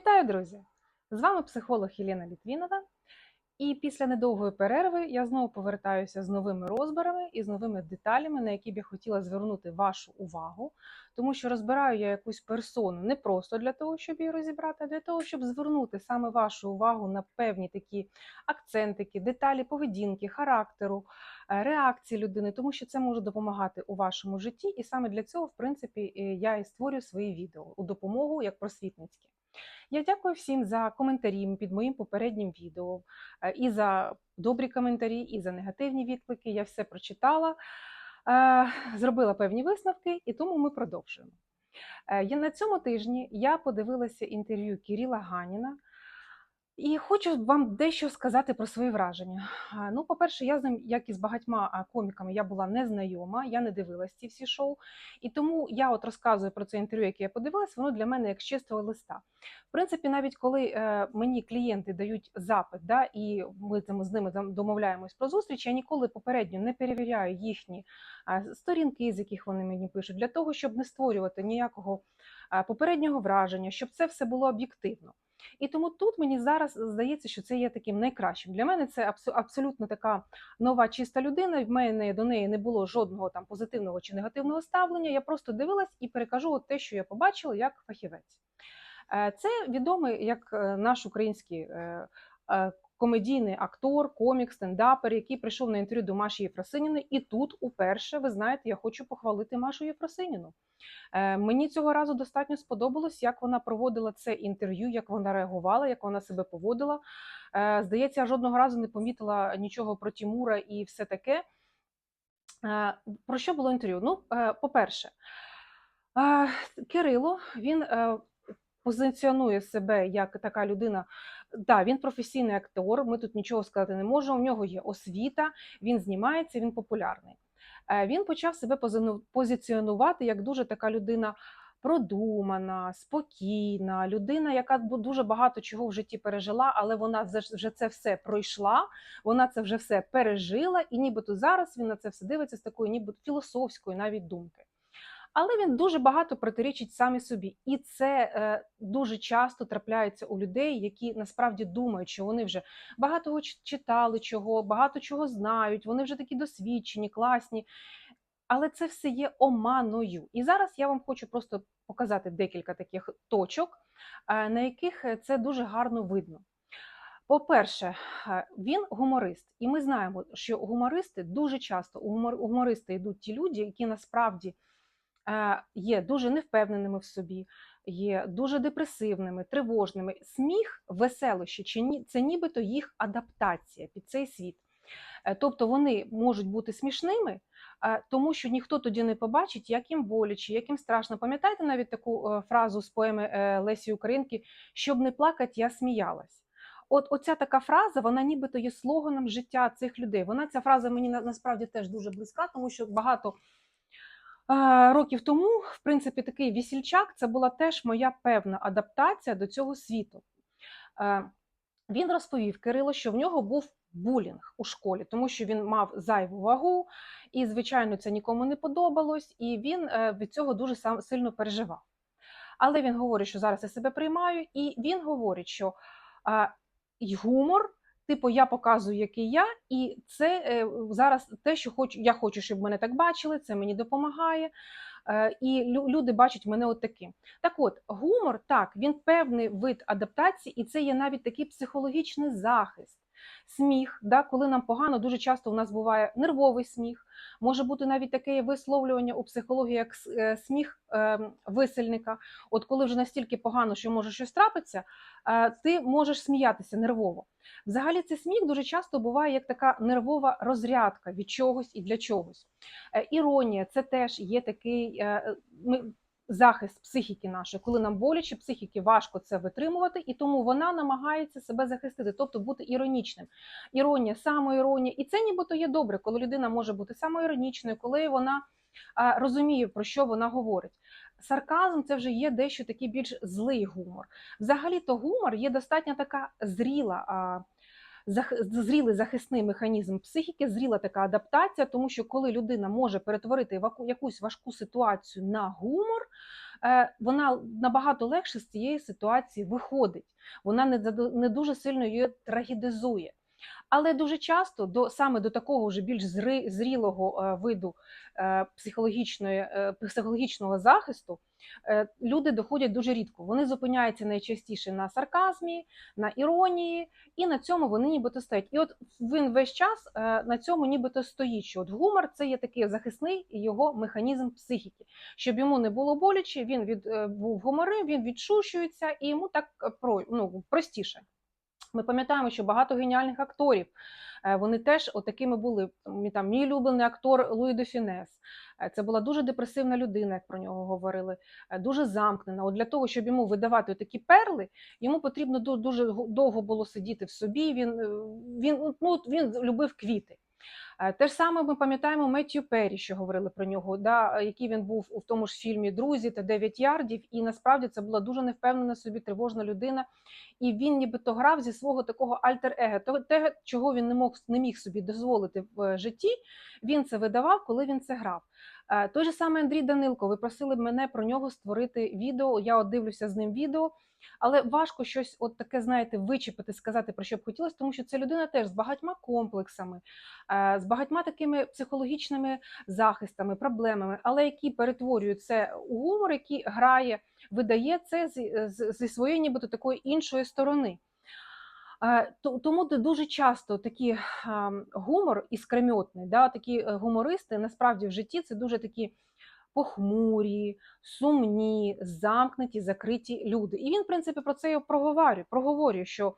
Вітаю, друзі! З вами психолог Єлена Літвінова. І після недовгої перерви я знову повертаюся з новими розборами і з новими деталями, на які б я хотіла звернути вашу увагу, тому що розбираю я якусь персону не просто для того, щоб її розібрати, а для того, щоб звернути саме вашу увагу на певні такі акцентики, деталі поведінки, характеру, е, реакції людини, тому що це може допомагати у вашому житті, і саме для цього, в принципі, я і створюю свої відео у допомогу як просвітницькі. Я дякую всім за коментарі під моїм попереднім відео, е, і за добрі коментарі, і за негативні відклики. Я все прочитала, е, зробила певні висновки, і тому ми продовжуємо. Е, На цьому тижні я подивилася інтерв'ю Кіріла Ганіна. І хочу вам дещо сказати про свої враження. Ну, по-перше, я з ним, як і з багатьма коміками, я була незнайома, я не дивилась ці всі шоу. І тому я от розказую про це інтерв'ю, яке я подивилась, воно для мене як чистого листа. В принципі, навіть коли е, мені клієнти дають запит, да, і ми з ними домовляємось про зустріч, я ніколи попередньо не перевіряю їхні сторінки, з яких вони мені пишуть, для того, щоб не створювати ніякого попереднього враження, щоб це все було об'єктивно. І тому тут мені зараз здається, що це є таким найкращим. Для мене це абсо- абсолютно така нова чиста людина. В мене до неї не було жодного там позитивного чи негативного ставлення. Я просто дивилась і перекажу от те, що я побачила, як фахівець. Е, Це відомий як е, наш український е, комедійний актор, комік, стендапер, який прийшов на інтерв'ю до Маші Єфросиніної. І тут уперше, ви знаєте, я хочу похвалити Машу Єфросиніну. Е, Мені цього разу достатньо сподобалось, як вона проводила це інтерв'ю, як вона реагувала, як вона себе поводила. Е, Здається, я жодного разу не помітила нічого про Тімура і все таке. Е, Про що було інтерв'ю? Ну, по-перше, Кирило він позиціонує себе як така людина. Да, він професійний актор. Ми тут нічого сказати не можемо. У нього є освіта, він знімається, він популярний. Е, Він почав себе позиціонувати як дуже така людина продумана, спокійна, людина, яка дуже багато чого в житті пережила, але вона вже це все пройшла, вона це вже все пережила, і нібито зараз він на це все дивиться з такої, ніби філософської навіть думки. Але він дуже багато протирічить самі собі, і це е, дуже часто трапляється у людей, які насправді думають, що вони вже багато читали чого, багато чого знають, вони вже такі досвідчені, класні. Але це все є оманою. І зараз я вам хочу просто показати декілька таких точок, е, на яких е, це дуже гарно видно. По-перше, е, він гуморист, і ми знаємо, що гумористи дуже часто у гумористи йдуть ті люди, які насправді є дуже невпевненими в собі, є дуже депресивними, тривожними. Сміх, веселощі, чи ні, це нібито їх адаптація під цей світ. Е, Тобто вони можуть бути смішними, е, тому що ніхто тоді не побачить, як їм боляче, як їм страшно. Пам'ятаєте навіть таку е, фразу з поеми е, Лесі Українки Щоб не плакать, я сміялась. От оця така фраза, вона нібито є слоганом життя цих людей. Вона ця фраза мені насправді теж дуже близька, тому що багато е, років тому, в принципі, такий вісільчак це була теж моя певна адаптація до цього світу. Е, Він розповів Кирило, що в нього був булінг у школі, тому що він мав зайву вагу, і, звичайно, це нікому не подобалось, і він е, від цього дуже сам сильно переживав. Але він говорить, що зараз я себе приймаю, і він говорить, що гумор, типу, я показую, який я, і це е, зараз те, що хочу, я хочу, щоб мене так бачили, це мені допомагає. Е, і лю- люди бачать мене от. Так от, гумор, так, він певний вид адаптації, і це є навіть такий психологічний захист. Сміх, да, коли нам погано, дуже часто у нас буває нервовий сміх, може бути навіть таке висловлювання у психології, як е, сміх е, висельника. От коли вже настільки погано, що може щось трапитися, е, ти можеш сміятися нервово. Взагалі, цей сміх дуже часто буває як така нервова розрядка від чогось і для чогось. Е, Іронія це теж є такий захист психіки нашої, коли нам боляче, психіки важко це витримувати, і тому вона намагається себе захистити, тобто бути іронічним. Іронія, самоіронія, і це нібито є добре, коли людина може бути самоіронічною, коли вона розуміє, про що вона говорить. Сарказм це вже є дещо такий більш злий гумор. Взагалі-то гумор є достатньо така зріла зрілий захисний механізм психіки, зріла така адаптація, тому що коли людина може перетворити якусь важку ситуацію на гумор, е, вона набагато легше з цієї ситуації виходить. Вона не, дуже сильно її трагедизує. Але дуже часто до саме до такого вже більш зрілого е, виду е, психологічної, психологічного захисту люди доходять дуже рідко. Вони зупиняються найчастіше на сарказмі, на іронії, і на цьому вони нібито стоять. І от він весь час е, на цьому нібито стоїть. Що от гумор це є такий захисний його механізм психіки. Щоб йому не було боляче, він від е, був гуморив, він відшущується і йому так е, про ну простіше. Ми пам'ятаємо, що багато геніальних акторів е, вони теж отакими були. Там мій улюблений актор Луї де Фінес. Е, Це була дуже депресивна людина, як про нього говорили, е, дуже замкнена. От для того, щоб йому видавати такі перли, йому потрібно ду- дуже довго було сидіти в собі. Він, е, він, ну, він любив квіти. Е, Те ж саме ми пам'ятаємо Меттью Перрі, що говорили про нього, да, е, який він був у тому ж фільмі Друзі та Дев'ять ярдів. І насправді це була дуже невпевнена собі тривожна людина. І він нібито грав зі свого такого альтер-его, те, чого він не мог не міг собі дозволити в е, житті. Він це видавав, коли він це грав. Е, Той же самий Андрій Данилко, ви просили мене про нього створити відео. Я от дивлюся з ним відео. Але важко щось от таке, знаєте, вичепити, сказати про що б хотілося, тому що це людина теж з багатьма комплексами, е, з багатьма такими психологічними захистами, проблемами, але який перетворює це у гумор, який грає, видає це зі своєї нібито такої іншої сторони. Е, то- Тому дуже часто такі ем, гумор іскрометний, да, такі е, гумористи насправді в житті це дуже такі похмурі, сумні, замкнуті, закриті люди. І він, в принципі, про це і проговорює, проговорює, що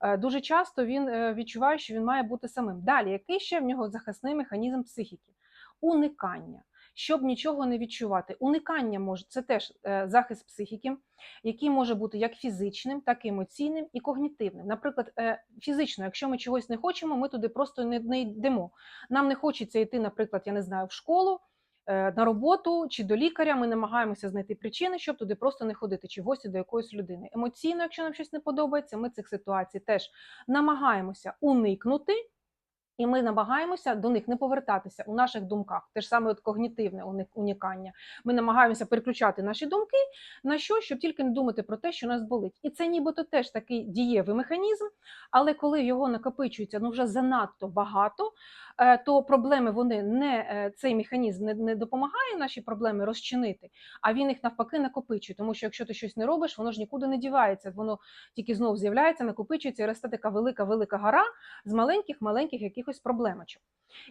е, дуже часто він відчуває, що він має бути самим. Далі, який ще в нього захисний механізм психіки? Уникання. Щоб нічого не відчувати. Уникання може це теж е, захист психіки, який може бути як фізичним, так і емоційним і когнітивним. Наприклад, е, фізично, якщо ми чогось не хочемо, ми туди просто не, йдемо. Нам не хочеться йти, наприклад, я не знаю, в школу, е, на роботу чи до лікаря. Ми намагаємося знайти причини, щоб туди просто не ходити, чи в гості до якоїсь людини. Емоційно, якщо нам щось не подобається, ми цих ситуацій теж намагаємося уникнути. І ми намагаємося до них не повертатися у наших думках. Те ж саме от когнітивне унікання. Ми намагаємося переключати наші думки на що, щоб тільки не думати про те, що нас болить. І це нібито теж такий дієвий механізм, але коли його накопичується ну вже занадто багато, то проблеми вони не е, цей механізм не, не допомагає наші проблеми розчинити, а він їх навпаки накопичує. Тому що якщо ти щось не робиш, воно ж нікуди не дівається, воно тільки знов з'являється, накопичується і росте така велика велика гора з маленьких маленьких якихось проблемочок.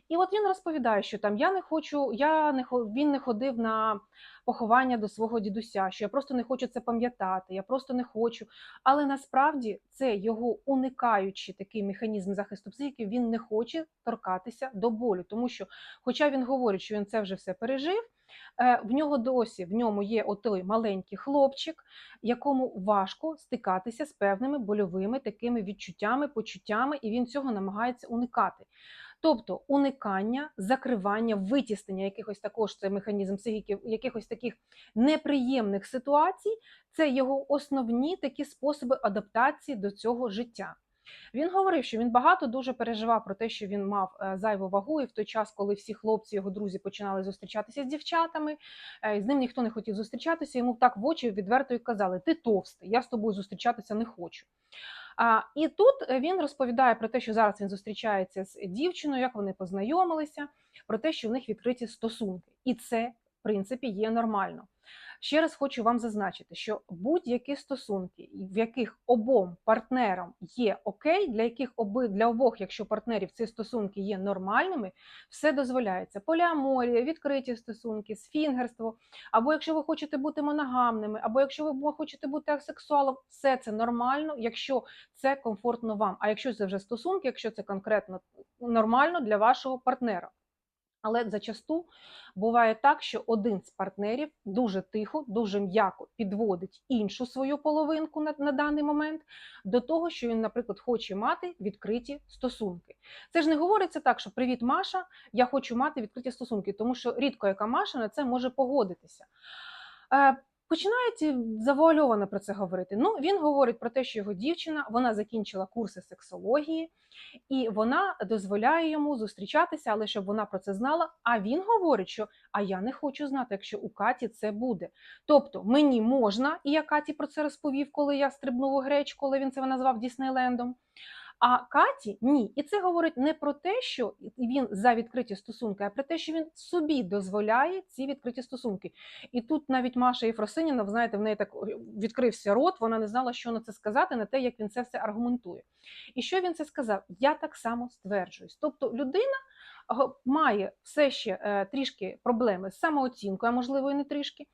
І от він розповідає, що там я не хочу, я не він не ходив на поховання до свого дідуся, що я просто не хочу це пам'ятати, я просто не хочу. Але насправді це його уникаючий такий механізм захисту психіки, він не хоче торкатися до болю, тому що, хоча він говорить, що він це вже все пережив. е, В нього досі в ньому є отой маленький хлопчик, якому важко стикатися з певними больовими такими відчуттями, почуттями, і він цього намагається уникати. Тобто уникання, закривання, витіснення якихось також це механізм психіки, якихось таких неприємних ситуацій, це його основні такі способи адаптації до цього життя. Він говорив, що він багато дуже переживав про те, що він мав е, зайву вагу, і в той час, коли всі хлопці, його друзі, починали зустрічатися з дівчатами, е, з ним ніхто не хотів зустрічатися. Йому так в очі відверто і казали: Ти товстий, я з тобою зустрічатися не хочу. А, і тут е, він розповідає про те, що зараз він зустрічається з дівчиною, як вони познайомилися, про те, що в них відкриті стосунки, і це в принципі є нормально. Ще раз хочу вам зазначити, що будь-які стосунки, в яких обом партнерам є окей, для яких оби для обох, якщо партнерів ці стосунки є нормальними, все дозволяється. Поліаморія, відкриті стосунки, сфінгерство, або якщо ви хочете бути моногамними, або якщо ви хочете бути асексуалом, все це нормально, якщо це комфортно вам. А якщо це вже стосунки, якщо це конкретно нормально для вашого партнера. Але зачасту буває так, що один з партнерів дуже тихо, дуже м'яко підводить іншу свою половинку на, на даний момент до того, що він, наприклад, хоче мати відкриті стосунки. Це ж не говориться так, що привіт, Маша, я хочу мати відкриті стосунки, тому що рідко яка Маша на це може погодитися. Е, починають е, завуальовано про це говорити. Ну, він говорить про те, що його дівчина вона закінчила курси сексології, і вона дозволяє йому зустрічатися, але щоб вона про це знала. А він говорить, що а я не хочу знати, якщо у Каті це буде. Тобто мені можна, і я Каті про це розповів, коли я стрибнув у гречку, коли він це назвав Діснейлендом. А Каті ні. І це говорить не про те, що він за відкриті стосунки, а про те, що він собі дозволяє ці відкриті стосунки. І тут навіть Маша Єфросиніна, ви знаєте, в неї так відкрився рот, вона не знала, що на це сказати, на те, як він це все аргументує. І що він це сказав? Я так само стверджуюсь. Тобто людина має все ще е, трішки проблеми з самооцінкою, а можливо і не трішки.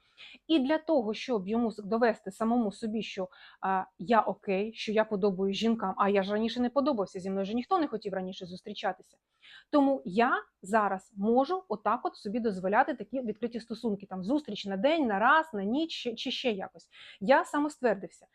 І для того, щоб йому довести самому собі, що а, я окей, що я подобаю жінкам, а я ж раніше не подобався, зі мною ж ніхто не хотів раніше зустрічатися. Тому я зараз можу отак от собі дозволяти такі відкриті стосунки, там зустріч на день, на раз, на ніч чи ще якось. Я самоствердився.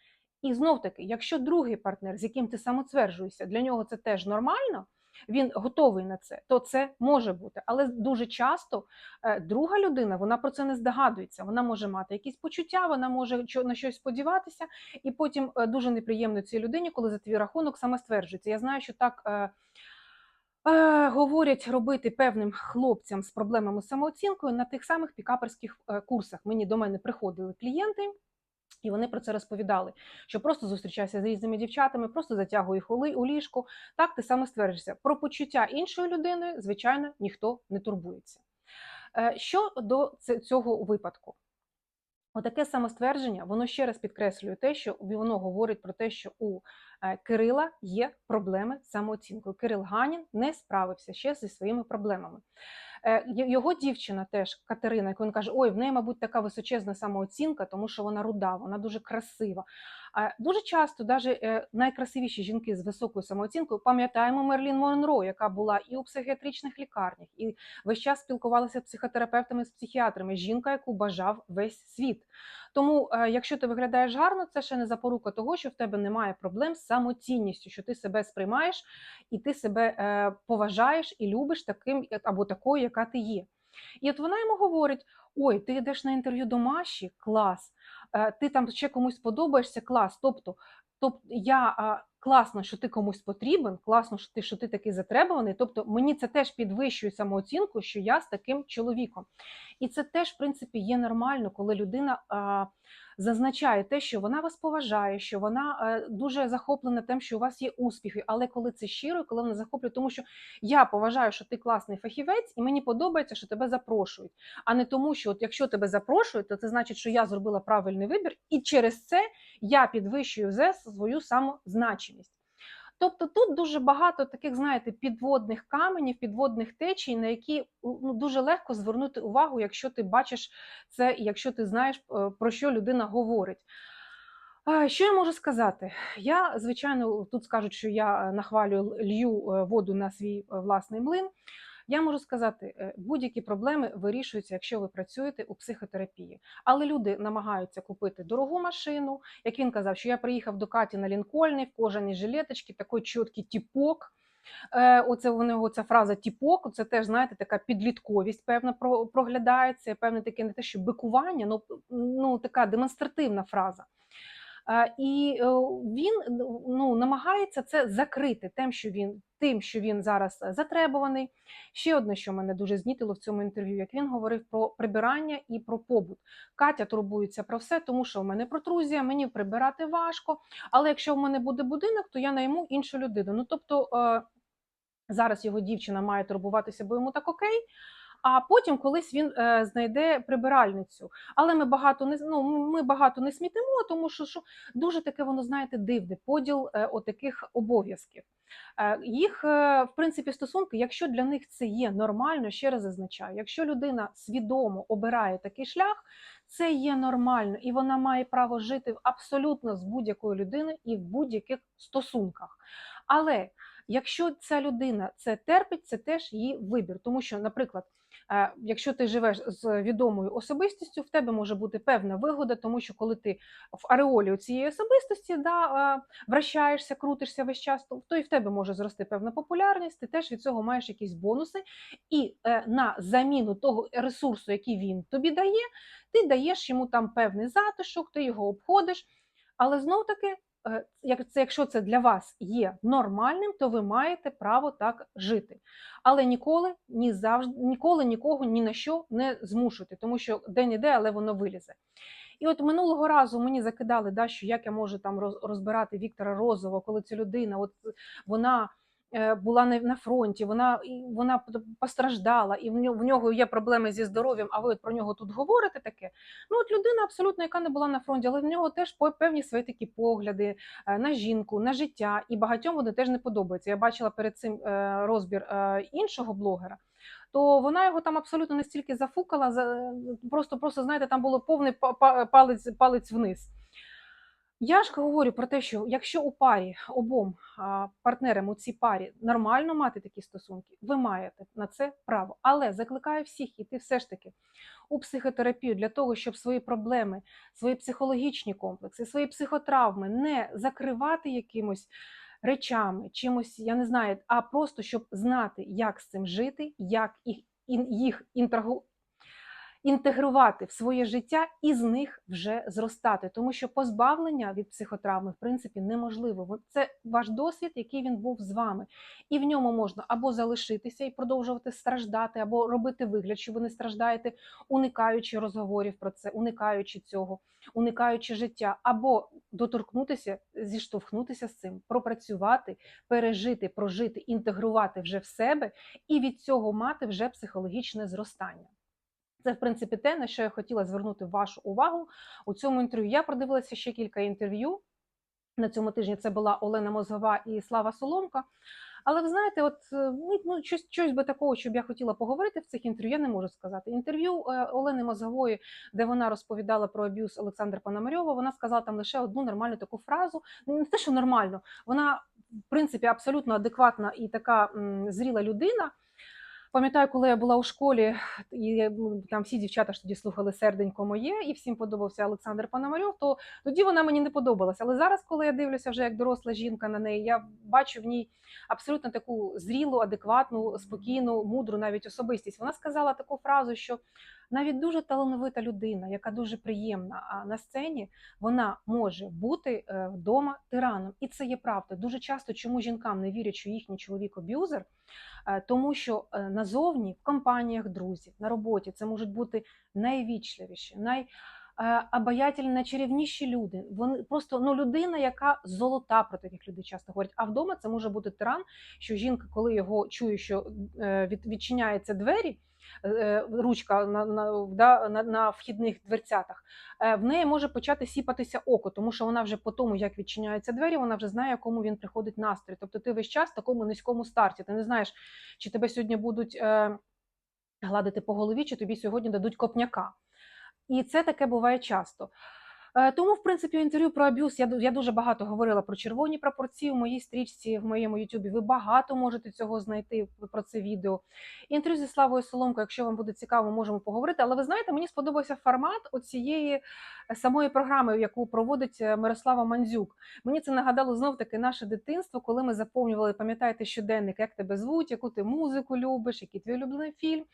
І знов таки, якщо другий партнер, з яким ти самотверджуєшся, для нього це теж нормально, він готовий на це, то це може бути. Але дуже часто е, друга людина вона про це не здогадується. Вона може мати якісь почуття, вона може на щось сподіватися, і потім е, дуже неприємно цій людині, коли за твій рахунок саме стверджується. Я знаю, що так. е, Говорять робити певним хлопцям з проблемами з самооцінкою на тих самих пікаперських курсах. Мені до мене приходили клієнти, і вони про це розповідали, що просто зустрічайся з різними дівчатами, просто затягуй їх у ліжку. Так ти саме стверджуєшся. Про почуття іншої людини, звичайно, ніхто не турбується. Е, Що до цього випадку? Отаке самоствердження, воно ще раз підкреслює те, що воно говорить про те, що у Кирила є проблеми з самооцінкою. Кирил Ганін не справився ще зі своїми проблемами. Е, Його дівчина теж Катерина, яку він каже, ой, в неї, мабуть, така височезна самооцінка, тому що вона руда, вона дуже красива. А Дуже часто навіть найкрасивіші жінки з високою самооцінкою пам'ятаємо Мерлін Монро, яка була і у психіатричних лікарнях, і весь час спілкувалася з психотерапевтами, з психіатрами. Жінка, яку бажав весь світ. Тому, е, якщо ти виглядаєш гарно, це ще не запорука того, що в тебе немає проблем з самоцінністю, що ти себе сприймаєш і ти себе е, поважаєш і любиш таким або такою, яка ти є. І от вона йому говорить: ой, ти йдеш на інтерв'ю до Маші, клас, е, ти там ще комусь подобаєшся, клас. Тобто, тобто я класно, що ти комусь потрібен, класно, що ти, що ти такий затребуваний. Тобто мені це теж підвищує самооцінку, що я з таким чоловіком. І це теж, в принципі, є нормально, коли людина а, зазначає те, що вона вас поважає, що вона е, дуже захоплена тим, що у вас є успіхи. Але коли це щиро, коли вона захоплює, тому що я поважаю, що ти класний фахівець, і мені подобається, що тебе запрошують. А не тому, що от якщо тебе запрошують, то це значить, що я зробила правильний вибір, і через це я підвищую ЗЕС свою самозначимість. Тобто тут дуже багато таких, знаєте, підводних каменів, підводних течій, на які ну, дуже легко звернути увагу, якщо ти бачиш це, якщо ти знаєш, е, про що людина говорить. Що я можу сказати? Я, звичайно, тут скажуть, що я е, нахвалюю лью е, воду на свій власний млин. Я можу сказати, е, будь-які проблеми вирішуються, якщо ви працюєте у психотерапії. Але люди намагаються купити дорогу машину. Як він казав, що я приїхав до Каті на Лінкольні в кожаній жилеточці, такий чіткий тіпок. Е, Оце у нього ця фраза тіпок, це теж, знаєте, така підлітковість, певна, про- проглядається, певне таке не те, що бикування, ну, ну така демонстративна фраза. Е, І е, він ну, намагається це закрити тим, що він тим, що він зараз затребуваний. Ще одне, що мене дуже знітило в цьому інтерв'ю, як він говорив про прибирання і про побут. Катя турбується про все, тому що в мене протрузія, мені прибирати важко. Але якщо в мене буде будинок, то я найму іншу людину. Ну тобто е, зараз його дівчина має турбуватися, бо йому так окей. А потім колись він е, знайде прибиральницю. Але ми багато не ну, ми багато не смітимо, тому що, що дуже таке воно знаєте дивне поділ е, отаких обов'язків. Е, їх, в принципі, стосунки, якщо для них це є нормально, ще раз зазначаю, якщо людина свідомо обирає такий шлях, це є нормально, і вона має право жити абсолютно з будь-якою людиною і в будь-яких стосунках. Але якщо ця людина це терпить, це теж її вибір. Тому що, наприклад, Якщо ти живеш з відомою особистістю, в тебе може бути певна вигода, тому що коли ти в ареолі цієї особистості да, е, вращаєшся, крутишся весь час, то і в тебе може зрости певна популярність, ти теж від цього маєш якісь бонуси. І е, на заміну того ресурсу, який він тобі дає, ти даєш йому там певний затишок, ти його обходиш. Але знов таки, е, як це, якщо це для вас є нормальним, то ви маєте право так жити. Але ніколи, ні завжди, ніколи нікого ні на що не змушуйте, тому що день іде, але воно вилізе. І от минулого разу мені закидали, да, що як я можу там роз- розбирати Віктора Розова, коли ця людина, от вона е, була не на фронті, вона, вона постраждала, і в нього, є проблеми зі здоров'ям, а ви от про нього тут говорите таке. Ну, от людина абсолютно, яка не була на фронті, але в нього теж певні свої такі погляди е, на жінку, на життя, і багатьом вони теж не подобаються. Я бачила перед цим е, розбір е, іншого блогера. То вона його там абсолютно настільки зафукала, за- просто, просто знаєте, там було повний па- па- палець, палець вниз. Я ж говорю про те, що якщо у парі обом партнерам у цій парі нормально мати такі стосунки, ви маєте на це право. Але закликаю всіх іти все ж таки у психотерапію для того, щоб свої проблеми, свої психологічні комплекси, свої психотравми не закривати якимось речами, чимось, я не знаю, а просто щоб знати, як з цим жити, як їх, їх інтегрувати в своє життя і з них вже зростати, тому що позбавлення від психотравми в принципі неможливо. Во- Це ваш досвід, який він був з вами, і в ньому можна або залишитися і продовжувати страждати, або робити вигляд, що ви не страждаєте, уникаючи розговорів про це, уникаючи цього, уникаючи життя, або доторкнутися, зіштовхнутися з цим, пропрацювати, пережити, прожити, інтегрувати вже в себе, і від цього мати вже психологічне зростання. Це, в принципі, те, на що я хотіла звернути вашу увагу у цьому інтерв'ю. Я продивилася ще кілька інтерв'ю на цьому тижні. Це була Олена Мозгова і Слава Соломка. Але ви знаєте, от е, ну, ну щось, щось би такого, щоб я хотіла поговорити в цих інтерв'ю, я не можу сказати. Інтерв'ю е, Олени Мозгової, де вона розповідала про аб'юз Олександра Пономарьова, вона сказала там лише одну нормальну таку фразу. Ну, Не те, що нормально, вона в принципі абсолютно адекватна і така м, зріла людина. Пам'ятаю, коли я була у школі, і ну, там всі дівчата ж тоді слухали серденько моє, і всім подобався Олександр Пономарьов, то тоді вона мені не подобалася. Але зараз, коли я дивлюся вже як доросла жінка на неї, я бачу в ній абсолютно таку зрілу, адекватну, спокійну, мудру навіть особистість. Вона сказала таку фразу, що навіть дуже талановита людина, яка дуже приємна, на сцені вона може бути е, вдома тираном. І це є правда. Дуже часто, чому жінкам не вірять, що їхній чоловік аб'юзер, Е, тому що е, назовні в компаніях друзів, на роботі це можуть бути найвічливіші, най обаятельні, найчарівніші люди. Вони просто ну людина, яка золота про таких людей часто говорять. А вдома це може бути тиран, що жінка, коли його чує, що від, відчиняються двері. Е, Ручка на, на, да, на, на вхідних дверцятах, е, в неї може почати сіпатися око, тому що вона вже по тому, як відчиняються двері, вона вже знає, якому він приходить настрій. Тобто ти весь час в такому низькому старті. Ти не знаєш, чи тебе сьогодні будуть е, гладити по голові, чи тобі сьогодні дадуть копняка. І це таке буває часто. Е, Тому, в принципі, інтерв'ю про аб'юз я, я дуже багато говорила про червоні прапорці в моїй стрічці, в моєму Ютубі. Ви багато можете цього знайти про це відео. Інтерв'ю зі Славою Соломко, якщо вам буде цікаво, можемо поговорити. Але ви знаєте, мені сподобався формат оцієї е, самої програми, яку проводить е, Мирослава Мандзюк. Мені це нагадало знов таки наше дитинство, коли ми заповнювали, пам'ятаєте, щоденник, як тебе звуть, яку ти музику любиш, який твій улюблений фільм.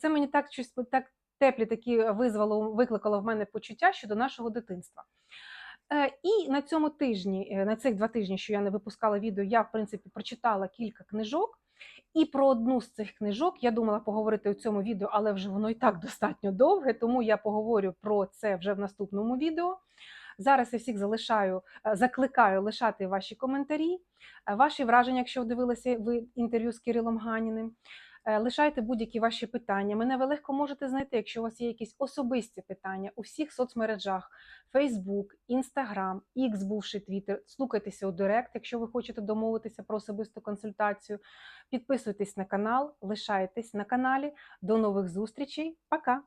Це мені так щось так теплі такі визвало, викликало в мене почуття щодо нашого дитинства. Е, І на цьому тижні, е, на цих два тижні, що я не випускала відео, я в принципі прочитала кілька книжок. І про одну з цих книжок я думала поговорити у цьому відео, але вже воно і так достатньо довге, тому я поговорю про це вже в наступному відео. Зараз я всіх залишаю, е, закликаю лишати ваші коментарі, ваші враження, якщо дивилися ви інтерв'ю з Кирилом Ганіним. Е, Лишайте будь-які ваші питання. Мене ви легко можете знайти, якщо у вас є якісь особисті питання у всіх соцмережах: Facebook, Instagram, X, бувший Twitter. Слухайтеся у Директ, якщо ви хочете домовитися про особисту консультацію. Підписуйтесь на канал, лишайтесь на каналі. До нових зустрічей. Пока!